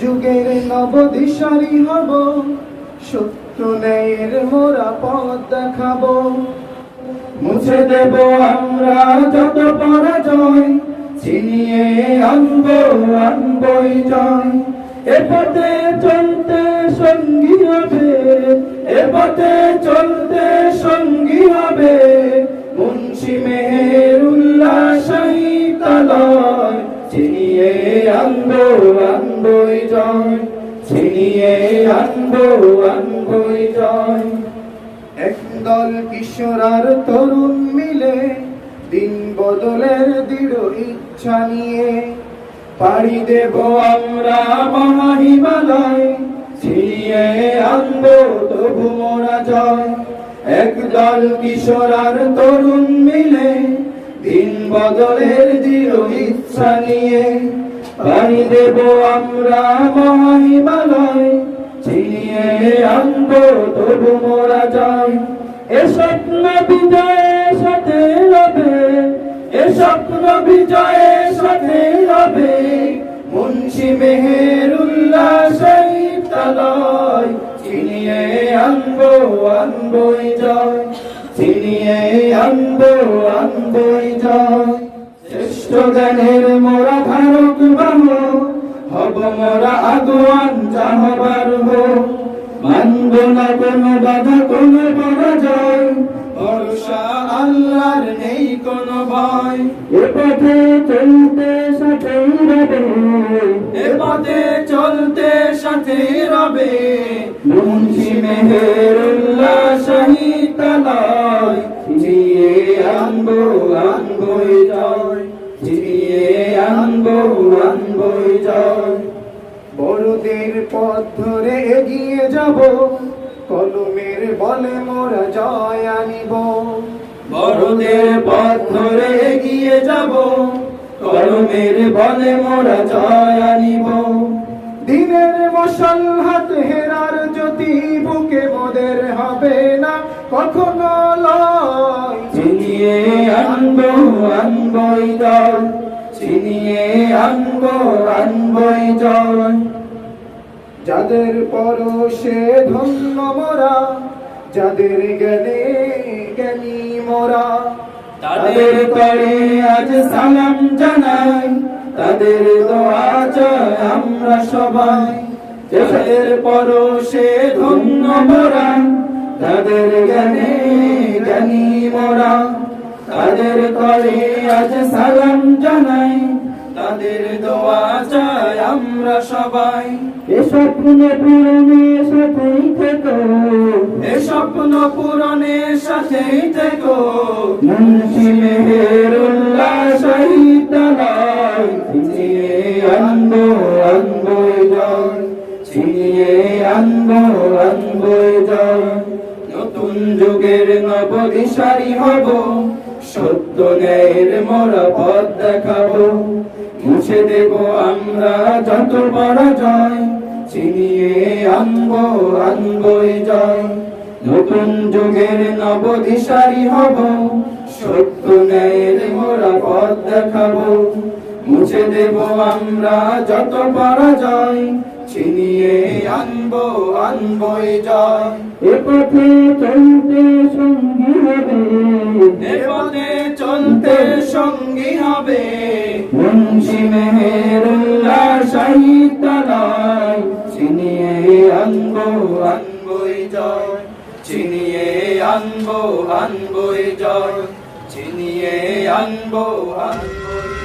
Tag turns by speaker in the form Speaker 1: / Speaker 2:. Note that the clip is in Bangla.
Speaker 1: যুগের নবদিশারি হব সত্য ন্যায়ের মোরা পথ দেখাবো। মুছে দেব আমরা যত পরাজয়, ছিনিয়ে আনব, আনবই জয়। এ পথে চলতে সঙ্গী হবে, এ পথে চলতে সঙ্গী হবে, মুন্সি ছিনিয়ে আনব আনবই জয়। একদল কিশোর আর তরুণ মিলে দিন বদলের দৃঢ় ইচ্ছা নিয়ে পাড়ি দেব আমরা মহাহিমালয়, ছিনিয়ে আনব তবু মোরা জয়। একদল কিশোর আর তরুণ মিলে দিন বদলের দৃঢ় ইচ্ছা নিয়ে পাড়ি দেব আমরা মহাহিমালয় ছিনিয়ে আনব তবু মোরা যায়। এ স্বপ্ন বিজয়ের সাথে হবে এ স্বপ্ন বিজয়ের সাথে হবে মুন্সি মেহের উল্লাসাই তালয় ছিনিয়ে আনব, আনবই জয়। ছিনিয়ে আনব, আনবই জয়। শ্রেষ্ঠ জ্ঞানের মোরা ভারত বাহু হব মোরা আগুয়ান যাহবার হো মানব না কোনো বাধা কোনো পরাজয়। ভরসা আল্লাহর নেই কোনো ভয়। এ পথে চলতে সাথে রবে। এ পথে চলতে সাথে রবে। মুন্সি মেহের উল্লাসাহী তালয় জিয়ে আনব আনবই জয়। জিয়ে আনব আনবই জয় বড়দের পথ ধরে এগিয়ে যাব, কলমের বলে মোরা জয় আনিব। বড়দের পথ ধরে এগিয়ে যাব, কলমের বলে মোরা জয় আনিব। দিনের মশাল হাত হেরার জ্যোতি, বুকে মোদের হবে না কখনো লয়। চিনিয়ে আনব আনবই জয় চিনিয়ে আনব, আনবই জয়। যাদের পরশে ধন্য মোরা, যাদের জ্ঞানে জ্ঞানী মোরা, তাদের করে আজ সালাম জানাই, তাদের দোয়া চাই আমরা সবাই। যাদের পরশে ধন্য মোরা, তাদের জ্ঞানে জ্ঞানী মোরা তাদের করে আজ সালাম জানাই। তাদের দোয়া চাই আমরা সবাই। এ স্বপ্ন পূরণের সাথেই থেকো। এ স্বপ্ন পূরণের সাথেই থেকো। মুন্সি মেহের উল্লাসাহী তালাই ছিনিয়ে আনব আনব জয় ছিনিয়ে আনব আনব যুগের নব দিশারি হব, সত্য ন্যায়ের মোরা পথ দেখাবো। মুছে দেব আমরা যত পরাজয় চিনিয়ে আনব আনবই জয়। নতুন যুগের নব দিশারি হব, সত্য ন্যায়ের মোরা পথ দেখাবো। মুছে দেব আমরা যত পরাজয়, ছিনিয়ে আনব আনবই জয়। এ পথে চলতে সঙ্গী হবে। এ পথে চলতে সঙ্গী হবে। মুন্সি মেহেরুল্লাহ শাহিদ তালাই ছিনিয়ে আনব আনবই জয়। ছিনিয়ে আনব আনবই জয়। ছিনিয়ে আনব আনবই